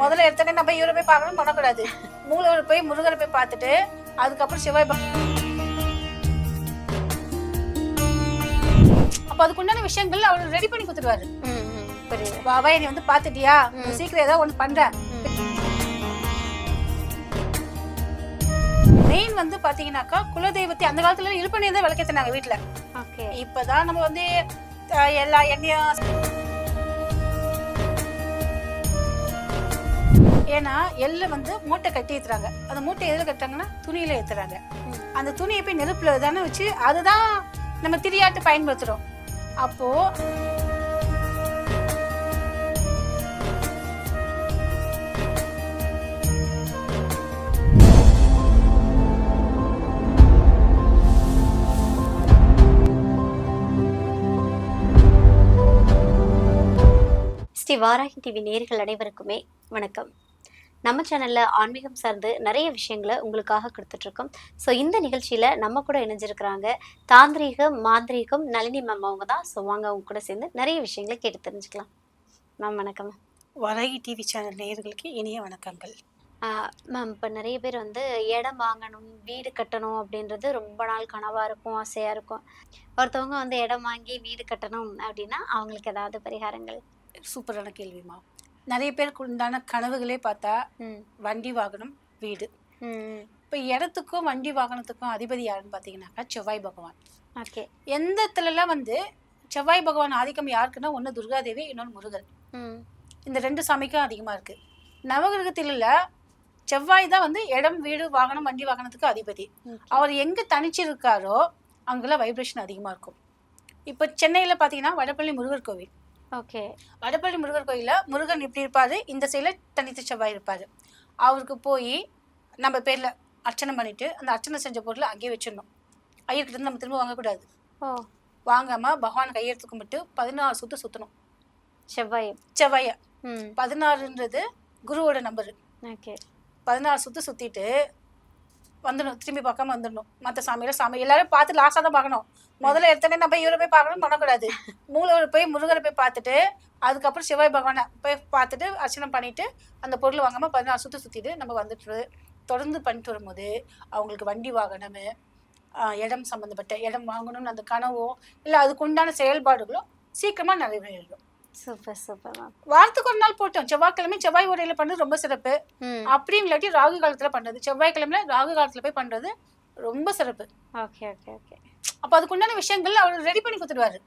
முதல்ல எடுத்தோடனே நம்ம இவரை போய் பார்க்கணும் பண்ணக்கூடாது. மூலவர் போய் முருகரை போய் பார்த்துட்டு அதுக்கப்புறம் சிவாய் அப்ப அதுக்குண்டான விஷயங்கள் அவர் ரெடி பண்ணி கொடுத்துருவாரு பாபா நீ வந்து பாத்துட்டியா நீ சீக்கிரம் ஏதாவது ஒண்ணு பண்ற. மெயின் வந்து பாத்தீங்கன்னாக்கா குலதெய்வத்தை அந்த காலத்துல இழுப்பண்ணி தான் விளக்கேத்தினாங்க வீட்டுல ஓகே. இப்பதான் நம்ம வந்து எல்லா எண்ணெயும் ஏன்னா எள்ள வந்து மூட்டை கட்டி ஏத்துறாங்க. அந்த மூட்டை எதுல கட்டுறாங்கன்னா துணியில ஏத்துறாங்க. அந்த துணியை போய் நெருப்புல தானே வச்சு அதுதான் நம்ம திரியாட்டு பயன்படுத்துறோம். அப்போ ஸ்ரீ வாராகி டிவி நேர்கள் அனைவருக்குமே வணக்கம். நம்ம சேனல்ல ஆன்மீகம் சார்ந்து நிறைய விஷயங்களை உங்களுக்காக கொடுத்துட்டு இருக்கோம் ஸோ இந்த நிகழ்ச்சியில நம்ம கூட இணைஞ்சிருக்கிறாங்க தாந்திரீகம் மாந்திரீகம் நளினி மேம் அவங்க தான். ஸோ வாங்க அவங்க கூட சேர்ந்து நிறைய விஷயங்களை கேட்டு தெரிஞ்சுக்கலாம். மேம் வணக்கம். வராகி டிவி சேனல் நேயர்களுக்கு இனிய வணக்கங்கள். மேம் இப்போ நிறைய பேர் வந்து இடம் வாங்கணும் வீடு கட்டணும் அப்படின்றது ரொம்ப நாள் கனவாக இருக்கும் ஆசையாக இருக்கும். ஒருத்தவங்க வந்து இடம் வாங்கி வீடு கட்டணும் அப்படின்னா அவங்களுக்கு ஏதாவது பரிகாரங்கள்? சூப்பரான கேள்விமா நிறைய பேருக்கு உண்டான கனவுகளே பார்த்தா ம். வண்டி வாகனம் வீடு. இப்போ இடத்துக்கும் வண்டி வாகனத்துக்கும் அதிபதி யாருன்னு பார்த்தீங்கன்னாக்கா செவ்வாய் பகவான். ஓகே. எந்த இடத்துலலாம் வந்து செவ்வாய் பகவான் ஆதிக்கம் யாருக்குன்னா ஒன்று துர்காதேவி இன்னொன்று முருகன். ம். இந்த ரெண்டு சாமிக்கும் அதிகமாக இருக்கு. நவகிரகத்தில் செவ்வாய் தான் வந்து இடம் வீடு வாகனம் வண்டி வாகனத்துக்கு அதிபதி. அவர் எங்கே தனிச்சு இருக்காரோ அங்கெல்லாம் வைப்ரேஷன் அதிகமாக இருக்கும். இப்போ சென்னையில் பார்த்தீங்கன்னா வடபள்ளி முருகர் கோவில். ஓகே. வடபள்ளி முருகர் கோயிலில் முருகன் இப்படி இருப்பாரு? இந்த சைடில் தனித்து செவ்வாய் இருப்பார். அவருக்கு போய் நம்ம பேரில் அர்ச்சனை பண்ணிட்டு அந்த அர்ச்சனை செஞ்ச பொருளை அங்கேயே வச்சிடணும். ஐயர்கிட்ட நம்ம திரும்ப வாங்கக்கூடாது. ஓ. வாங்காம பகவான் கையெழுத்து கும்பிட்டு பதினாறு சுற்று சுற்றணும் செவ்வாய். செவ்வாயை. பதினாறுன்றது குருவோட நம்பரு ஓகே. பதினாறு சுற்று சுற்றிட்டு வந்துடணும் திரும்பி பார்க்காம வந்துடணும். மற்ற சாமியில சாமி எல்லாரும் பார்த்து லாஸ்ட்டாக தான் பார்க்கணும். முதல்ல எடுத்தோடனே நம்ம இவரை போய் பார்க்கணும் பண்ணக்கூடாது. மூலவர் போய் முருகரை போய் பார்த்துட்டு அதுக்கப்புறம் சிவாய் பகவானை போய் பார்த்துட்டு அர்ச்சனை பண்ணிட்டு அந்த பொருள் வாங்காமல் பதினாறு சுற்றி சுற்றிட்டு நம்ம வந்துட்டு தொடர்ந்து பண்ணிட்டு வரும்போது அவங்களுக்கு வண்டி வாகனம் இடம் சம்மந்தப்பட்ட இடம் வாங்கணும்னு அந்த கனவோ இல்லை அதுக்கு உண்டான செயல்பாடுகளோ சீக்கிரமாக நிறைவேறிடும். Super super ma'am. வாரத்துக்கு ஒரு நாள் போட்டோம். செவ்வாய்க்கிழமை செவ்வாய் உரையில பண்ணது ரொம்ப சிறப்பு. ம். அப்படின்னு இல்லாட்டி ராகு காலத்துல பண்றது செவ்வாய்க்கிழமையில ராகு காலத்துல போய் பண்றது ரொம்ப சிறப்பு. Okay okay okay. அப்ப அதுக்குண்டான விஷயங்கள் அவர் ரெடி பண்ணி கொடுத்துருவாரு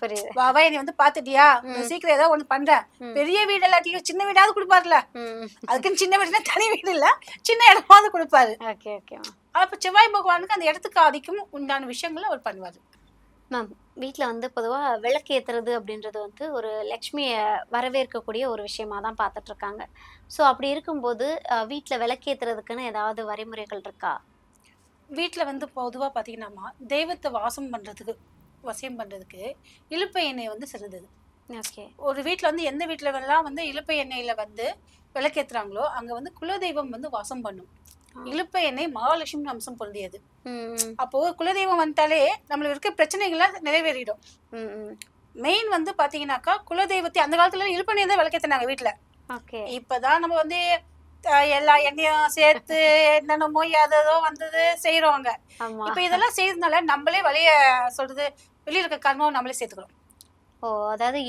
புரியுது. வாவா நீ வந்து பாத்துட்டியா சீக்கிரம் ஏதாவது ஒண்ணு பண்ற பெரிய வீடு இல்லாட்டியும் சின்ன வீடாவது கொடுப்பாருல. அதுக்குன்னு சின்ன வீடுனா தனி வீடு இல்ல சின்ன இடமாவது கொடுப்பாரு. ஓகே ஓகே அப்ப செவ்வாய் பகவானுக்கு அந்த இடத்துக்கு ஆதிக்கும் உண்டான விஷயங்களை அவர் பண்ணுவாரு. மேம் வீட்டில் வந்து பொதுவாக விளக்கு ஏற்றுறது அப்படின்றது வந்து ஒரு லக்ஷ்மியை வரவேற்கக்கூடிய ஒரு விஷயமா தான் பார்த்துட்டு இருக்காங்க. ஸோ அப்படி இருக்கும்போது வீட்டில் விளக்கு ஏற்றுறதுக்குன்னு ஏதாவது வரைமுறைகள் இருக்கா? வீட்டுல வந்து பொதுவா பாத்தீங்கன்னா தெய்வத்தை வாசம் பண்றதுக்கு வசியம் பண்றதுக்கு இழுப்பை எண்ணெய் வந்து சிறந்தது ஓகே. ஒரு வீட்ல வந்து எந்த எல்லாம் வந்து இலுப்பை எண்ணெயில வந்து விளக்கேத்துறாங்களோ அங்க வந்து குலதெய்வம் வந்து வாசம் பண்ணும். இலுப்பை எண்ணெய் மகாலட்சுமி அம்சம் பொருந்தியது. அப்போ குலதெய்வம் வந்துட்டாலே நம்மளுக்கு இருக்க பிரச்சனைகள்லாம் நிறைவேறிடும். மெயின் வந்து பாத்தீங்கன்னாக்கா குலதெய்வத்தை அந்த காலத்துல இலுப்பை எண்ணெய் தான் விளக்கேத்துனாங்க ஓகே. இப்பதான் நம்ம வந்து எல்லா எண்ணெயும் சேர்த்து என்னென்னமோ ஏதோ வந்தது செய்யறோங்க ஆமாம் இப்ப இதெல்லாம் செய்யறதுனால நம்மளே வழிய சொல்றது வெளியில இருக்க கர்மாவை நம்மளே சேர்த்துக்கிறோம். ஓ அதாவது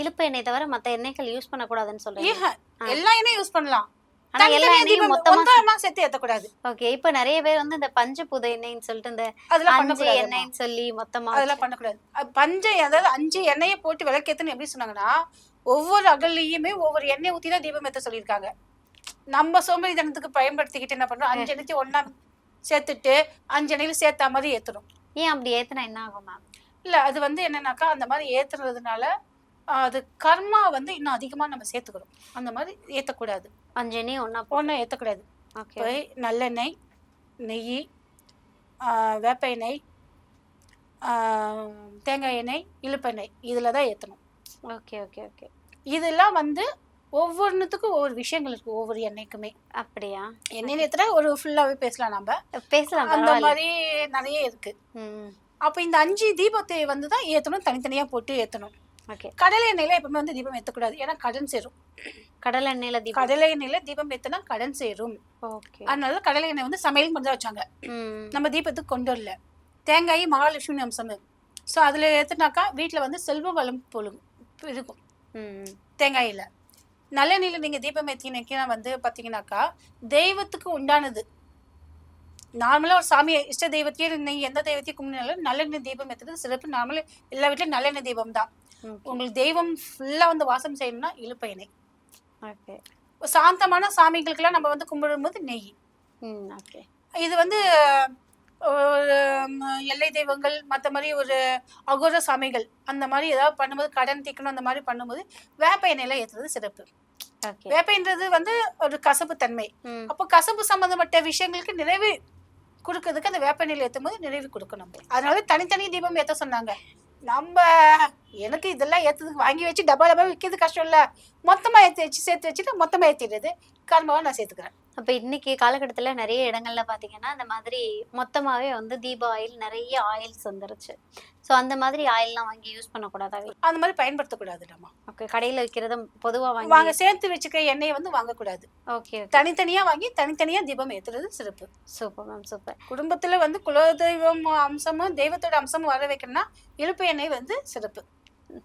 இழுப்பு எண்ணெய் தவிர மற்ற எண்ணெய்கள் யூஸ் பண்ணக்கூடாதுன்னு சொல்றீங்க. எல்லா எண்ணெயும் யூஸ் பண்ணலாம். ஆனா எல்லா தனித்தனியா எண்ணெயும் தீபம் மொத்தமா ஒன்றா சேர்த்து ஏத்தக்கூடாது. ஓகே இப்போ நிறைய பேர் வந்து இந்த பஞ்சபூத எண்ணெய்ன்னு சொல்லிட்டு இந்த அதெல்லாம் சொல்லி மொத்தமா அதெல்லாம் பண்ணக்கூடாது. பஞ்சை அதாவது அஞ்சு எண்ணெயை போட்டு விளக்கேத்துன்னு எப்படி சொன்னாங்கன்னா ஒவ்வொரு அகல்லையுமே ஒவ்வொரு எண்ணெய் ஊத்தி தான் தீபம் ஏத்த சொல்லியிருக்காங்க. நம்ம சோம்பேறி தனத்துக்கு பயன்படுத்திக்கிட்டு என்ன பண்றோம் அஞ்சு எண்ணெய் ஒண்ணா சேர்த்துட்டு அஞ்சு எண்ணெயில சேர்த்தா மாதிரி ஏத்தணும். ஏன் அப்படி ஏத்துனா என்ன ஆகும் மேம் இல்ல அது வந்து என்னன்னாக்கா அந்த மாதிரி ஏத்துறதுனால அது கர்மா வந்து இன்னும் அதிகமா நம்ம சேர்த்துக்கிறோம் அந்த மாதிரி ஏத்தக்கூடாது. அஞ்சு எண்ணெய் ஒன்றா ஏத்தக்கூடாது. ஓகே. நல்லெண்ணெய் நெய் வேப்ப எண்ணெய் தேங்காய் எண்ணெய் இழுப்பெண்ணெய் இதில் தான் ஏற்றணும் ஓகே ஓகே ஓகே. இதெல்லாம் வந்து ஒவ்வொன்றுத்துக்கும் ஒவ்வொரு விஷயங்கள் இருக்கு ஒவ்வொரு எண்ணெய்க்குமே. அப்படியா? எண்ணெயில் ஏற்றுனா ஒரு ஃபுல்லாகவே பேசலாம் நம்ம. பேசலாம் அந்த. மாதிரி நிறைய இருக்கு. அப்போ இந்த அஞ்சு தீபத்தை வந்து தான் ஏற்றணும் தனித்தனியாக போட்டு ஏற்றணும் கடலை எண்ணெயில எப்பவுமே வந்து தீபம் ஏற்றக்கூடாது ஏன்னா கடன் சேரும். கடலை எண்ணெயில தீபம். கடலை எண்ணெயில தீபம் ஏத்தினா கடன் சேரும். ஓகே அதனால கடலை எண்ணெய் வந்து சமையல் தான் வச்சாங்க. நம்ம தீபத்துக்கு கொண்டு வரல. தேங்காய் மகாலட்சுமி அம்சம் ஸோ அதில் ஏற்றுனாக்கா வீட்டில் வந்து செல்வ வளம் பொழுகும் இருக்கும். தேங்காயில். நல்லெண்ணெயில் நீங்கள் தீபம் ஏற்றினீங்கன்னா வந்து பார்த்தீங்கன்னாக்கா தெய்வத்துக்கு உண்டானது. நார்மலாக ஒரு சாமியை இஷ்ட தெய்வத்தையே நீங்கள் எந்த தெய்வத்தையும் கும்பிட்டாலும் நல்லெண்ணெய் தீபம் ஏற்றுறது சிறப்பு. நார்மலாக எல்லா வீட்லையும் நல்லெண்ணெய் தீபம் தான் ஓகே உங்களுக்கு தெய்வம் ஃபுல்லாக வந்து வாசம் செய்யணும்னா இழுப்பயனை ஓகே சாந்தமான சாமிகளுக்கெல்லாம் நம்ம வந்து கும்பிடும்போது நெய். இது வந்து எல்லை தெய்வங்கள் மற்ற மாதிரி ஒரு அகோர சாமிகள் அந்த மாதிரி ஏதாவது பண்ணும்போது கடன் தீக்கணும் அந்த மாதிரி பண்ணும்போது வேப்ப எண்ணெயில ஏற்றுறது சிறப்பு. வேப்பைன்றது வந்து ஒரு கசப்பு தன்மை. அப்போ கசப்பு சம்மந்தப்பட்ட விஷயங்களுக்கு நிறைவு கொடுக்கறதுக்கு அந்த வேப்ப எண்ணெயில் ஏற்றும் போது நிறைவு கொடுக்கணும் அதனால தனித்தனி தீபம் ஏற்ற சொன்னாங்க. நம்ம எனக்கு இதெல்லாம் ஏற்றதுக்கு வாங்கி வச்சு டப்பா டபா விற்கிறது கஷ்டம் இல்லை மொத்தமாக ஏற்றி வச்சு சேர்த்து வச்சுட்டு மொத்தமாக ஏற்றிடுறது கர்மாவை நான் சேர்த்துக்கிறேன். அப்ப இன்னைக்கு காலகட்டத்துல நிறைய இடங்கள்ல பாத்தீங்கன்னா இந்த மாதிரி மொத்தமாவே வந்து தீப ஆயில் நிறைய ஆயில்ஸ் வந்துருச்சு. சோ அந்த மாதிரி ஆயில்லாம் வாங்கி யூஸ் பண்ணக்கூடாதா? அந்த மாதிரி பயன்படுத்தக்கூடாது நம்ம ஓகே கடையில விக்கிறத பொதுவா வாங்க வாங்கி சேர்த்து வச்சுக்கிற எண்ணெயை வந்து வாங்கக்கூடாது. Okay okay. தனித்தனியா வாங்கி தனித்தனியா தீபம் ஏத்துறது சிறப்பு. Super ma'am super. குடும்பத்துல வந்து குலதெய்வம் அம்சமும் தெய்வத்தோட அம்சமும் வர வைக்கணும்னா இழுப்பு எண்ணெய் வந்து சிறப்பு.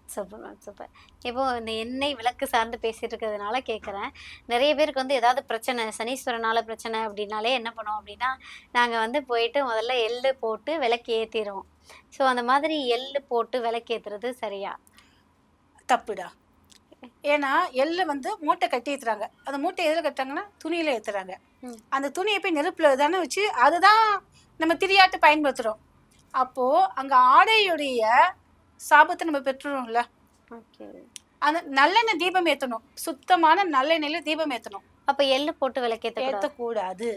Super ma'am super. இப்போ இந்த எண்ணெய் விளக்கு சார்ந்து பேசிட்டு இருக்கிறதுனால கேட்குறேன் நிறைய பேருக்கு வந்து ஏதாவது பிரச்சனை சனீஸ்வரனால பிரச்சனை அப்படின்னாலே என்ன பண்ணுவோம் அப்படின்னா நாங்கள் வந்து போயிட்டு முதல்ல எள்ளு போட்டு விளக்கு ஏற்றிடுவோம் ஸோ அந்த மாதிரி எள்ளு போட்டு விளக்கு ஏற்றுறது சரியா? தப்புடா. ஏன்னா எள்ளு வந்து மூட்டை கட்டி ஏத்துறாங்க. அந்த மூட்டை எதில் கட்டுறாங்கன்னா துணியில ஏத்துறாங்க. ம். அந்த துணியை போய் நெருப்புல தானே வச்சு அதுதான் நம்ம திரியாட்டு பயன்படுத்துறோம். அப்போ அங்க ஆடையுடைய சாபத்தை நம்ம பெற்றுறோம்ல. ஓகே அந்த நல்லெண்ணெய் தீபம் ஏத்தணும். சுத்தமான நல்லெண்ணெயில தீபம் ஏத்தணும். அப்போ எள்ளு போட்டு விளக்கு ஏற்றக்கூடாது.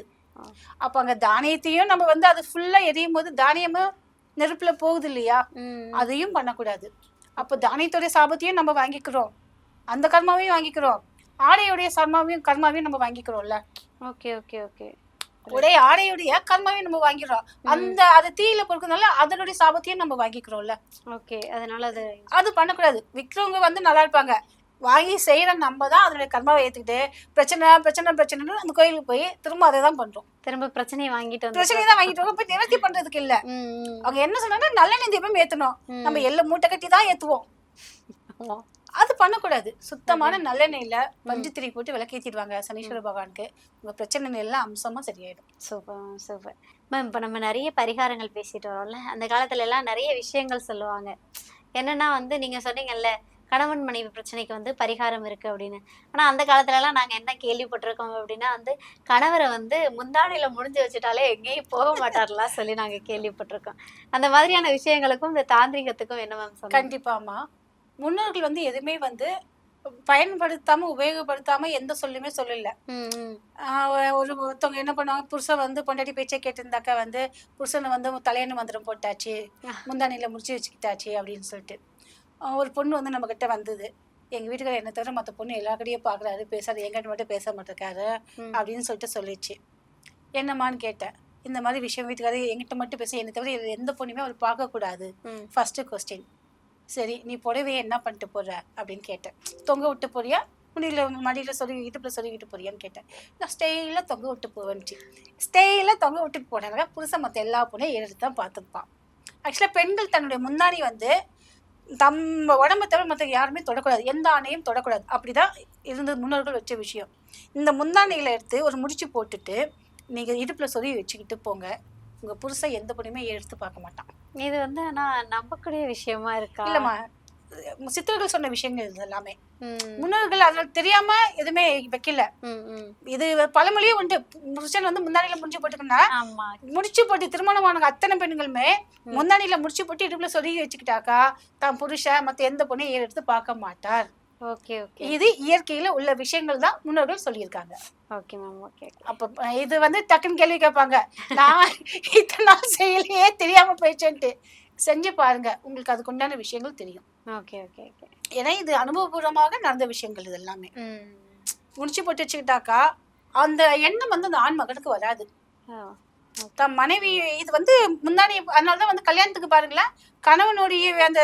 அப்ப அங்க தானியத்தையும் நம்ம வந்து அது ஃபுல்லா எரியும் போது தானியமும் நெருப்புல போகுது இல்லையா? அதையும் பண்ணக்கூடாது. அப்போ தானியத்தோடைய சாபத்தையும் நம்ம வாங்கிக்கிறோம். அந்த கர்மாவையும் வாங்கிக்கிறோம். ஆடையுடைய சர்மாவையும் கர்மாவையும் நம்ம வாங்கிக்கிறோம்ல. ஓகே ஓகே ஓகே உடைய ஆடையுடைய கர்மாவையும் நம்ம வாங்கிக்கிறோம் அந்த அது தீயில பொறுக்கிறதுனால அதனுடைய சாபத்தையும் நம்ம வாங்கிக்கிறோம்ல. ஓகே அதனால அது அது பண்ணக்கூடாது. விற்கிறவங்க வந்து நல்லா இருப்பாங்க. வாங்கி செய்யற நம்ம தான் அதனுடைய கர்மாவை ஏத்துக்கிட்டு பிரச்சனை பிரச்சனை பிரச்சனைன்னு அந்த கோயிலுக்கு போய் திரும்ப அதை தான் பண்றோம். திரும்ப பிரச்சனையை வாங்கிட்டு வந்து பிரச்சனையை தான் வாங்கிட்டு வரோம். போய் நிவர்த்தி பண்றதுக்கு இல்ல. அவங்க என்ன சொன்னாங்கன்னா நல்லெண்ணெய் தீபம் ஏத்தணும். நம்ம எள்ள மூட்டை கட்டி தான் ஏத்துவோம். அது பண்ணக்கூடாது. சுத்தமான நல்லெண்ணெயில பஞ்சுத்திரி போட்டு விளக்கேற்றிடுவாங்க சனீஸ்வர பகவானுக்கு. உங்க பிரச்சனை எல்லாம் அம்சமா சரியாயிடும். Super super. மேம் இப்போ நம்ம நிறைய பரிகாரங்கள் பேசிட்டு வரோம்ல. அந்த காலத்துல எல்லாம் நிறைய விஷயங்கள் சொல்லுவாங்க. என்னன்னா வந்து நீங்க சொன்னீங்கல்ல கணவன் மனைவி பிரச்சனைக்கு வந்து பரிகாரம் இருக்கு அப்படின்னு. ஆனா அந்த காலத்துல எல்லாம் நாங்க என்ன கேள்விப்பட்டிருக்கோம் அப்படின்னா வந்து கணவரை வந்து முந்தானையில முடிஞ்சு வச்சுட்டாலே எங்கேயும் போக மாட்டார்லாம் சொல்லி நாங்க கேள்விப்பட்டிருக்கோம். அந்த மாதிரியான விஷயங்களுக்கும் இந்த தாந்திரிகத்துக்கும் என்ன மேம் கண்டிப்பாமா முன்னோர்கள் வந்து எதுவுமே வந்து பயன்படுத்தாம உபயோகப்படுத்தாம எந்த சொல்லுமே சொல்லல. ஒரு- ஒரு ஒருத்தவங்க என்ன பண்ணுவாங்க புருஷன் வந்து பொண்டாட்டி பேச்சை கேட்டிருந்தாக்கா வந்து புருஷனை வந்து தலையணு மந்திரம் போட்டாச்சு முந்தானையில முடிச்சு வச்சுக்கிட்டாச்சு அப்படின்னு சொல்லிட்டு. ஒரு பொண்ணு வந்து நம்ம கிட்ட வந்தது எங்க வீட்டுக்காரர் என்ன தவிர மற்ற பொண்ணு எல்லா கடையும் பாக்குறாரு பேசாரு எங்கிட்ட மட்டும் பேச மாட்டேக்காரு ம். அப்படின்னு சொல்லிட்டு சொல்லிச்சு. என்னம்மான்னு கேட்டேன் இந்த மாதிரி விஷயம் வீட்டுக்காரர் எங்கிட்ட மட்டும் பேச என்னை தவிர எந்த பொண்ணுமே அவர் பார்க்கக்கூடாது. ஃபர்ஸ்ட் கொஸ்டின் சரி நீ புடவையை என்ன பண்ணிட்டு போற? அப்படின்னு கேட்டேன். தொங்க விட்டு போறியா? முடியல மடியில் சொல்லி இடுப்பில் சொல்லிக்கிட்டு போறியான்னு கேட்டேன். நான் ஸ்டெயிலாக தொங்க விட்டு போவேன்ட்டு ஸ்டெயிலாக தொங்க விட்டுட்டு போனாங்க புருஷன் மற்ற எல்லா பொண்ணையும் எடுத்து தான் பார்த்துருப்பான் ஆக்சுவலாக பெண்கள் தன்னுடைய முன்னாடி வந்து தம்ம உடம்பை தவிர மற்ற யாருமே தொடக்கூடாது. எந்த ஆணையும் தொடக்கூடாது. அப்படிதான் இருந்தது முன்னோர்கள் வச்ச விஷயம். இந்த முந்தானையில் எடுத்து ஒரு முடிச்சு போட்டுட்டு நீங்கள் இடுப்பில் சொல்லி வச்சுக்கிட்டு போங்க. உங்கள் புருஷன் எந்த பொண்ணுமே எடுத்து பார்க்க மாட்டான். இது வந்து ஆனா நம்பக்கூடிய விஷயமா இருக்கா? இல்லைம்மா. சித்தர்கள் சொன்ன விஷயங்கள் இது எல்லாமே. முன்னோர்கள் அதில் தெரியாம எதுவுமே வைக்கல. இது பழமொழியும் உண்டு. புருஷன் வந்து முந்தானில முடிச்சு போட்டுக்கணும்னா ஆமா. முடிச்சு போட்டு திருமணமானவங்க அத்தனை பெண்களுமே முந்தானில முடிச்சு போட்டு இடுப்புல சொல்லி வச்சுக்கிட்டாக்கா தான் புருஷன் மத்த எந்த பொண்ணையும் எடுத்து பார்க்க மாட்டார். Okay okay. இது இயற்கையில உள்ள விஷயங்கள் தான் முன்னோர்கள் சொல்லியிருக்காங்க. ஓகே மேம் ஓகே அப்ப இது வந்து டக்குன்னு கேள்வி கேட்பாங்க. நான் இத்தனை நாள் செய்யலையே தெரியாம போயிடுச்சேன்ட்டு. செஞ்சு பாருங்க உங்களுக்கு அதுக்கு உண்டான விஷயங்கள் தெரியும். Okay okay okay. ஏன்னா இது அனுபவபூர்வமாக நடந்த விஷயங்கள் இது எல்லாமே. முடிச்சு போட்டு வச்சுக்கிட்டாக்கா அந்த எண்ணம் வந்து அந்த ஆண் மகனுக்கு வராது. தன் மனைவி இது வந்து முந்தானி அதனால தான் வந்து கல்யாணத்துக்கு பாருங்களேன். கணவனுடைய அந்த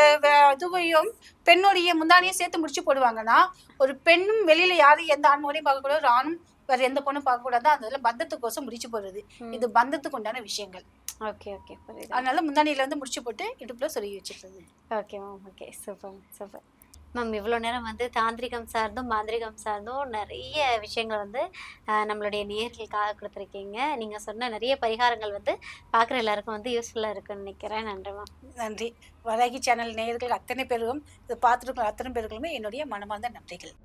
இதுவையும் பெண்ணுடைய முந்தானியும் சேர்த்து முடிச்சு போடுவாங்கன்னா ஒரு பெண்ணும் வெளியில யாரும் எந்த ஆண்மோடையும் பார்க்கக்கூடாது ஒரு ஆணும் வேற எந்த பொண்ணும் பார்க்கக்கூடாது அந்த இதில் பந்தத்துக்கோசம் முடிச்சு போடுறது. இது பந்தத்துக்கு உண்டான விஷயங்கள். ஓகே ஓகே அதனால முந்தானியில இருந்து முடிச்சு போட்டு இடுப்புல சொருகி வச்சுக்கிறது okay ma'am okay super super. Ma'am இவ்வளோ நேரம் வந்து தாந்திரிகம் சார்ந்தும் மாந்திரிகம் சார்ந்தும் நிறைய விஷயங்கள் வந்து நம்மளுடைய நேர்களுக்காக கொடுத்துருக்கீங்க. நீங்கள் சொன்ன நிறைய பரிகாரங்கள் வந்து பார்க்குற எல்லாருக்கும் வந்து யூஸ்ஃபுல்லாக இருக்குன்னு நினைக்கிறேன். நன்றி மேம். நன்றி. வராகி சேனல் நேயர்கள் அத்தனை பேருக்கும் இதை பார்த்துருக்கிற அத்தனை பேருக்குமே என்னுடைய மனமார்ந்த நன்றிகள்.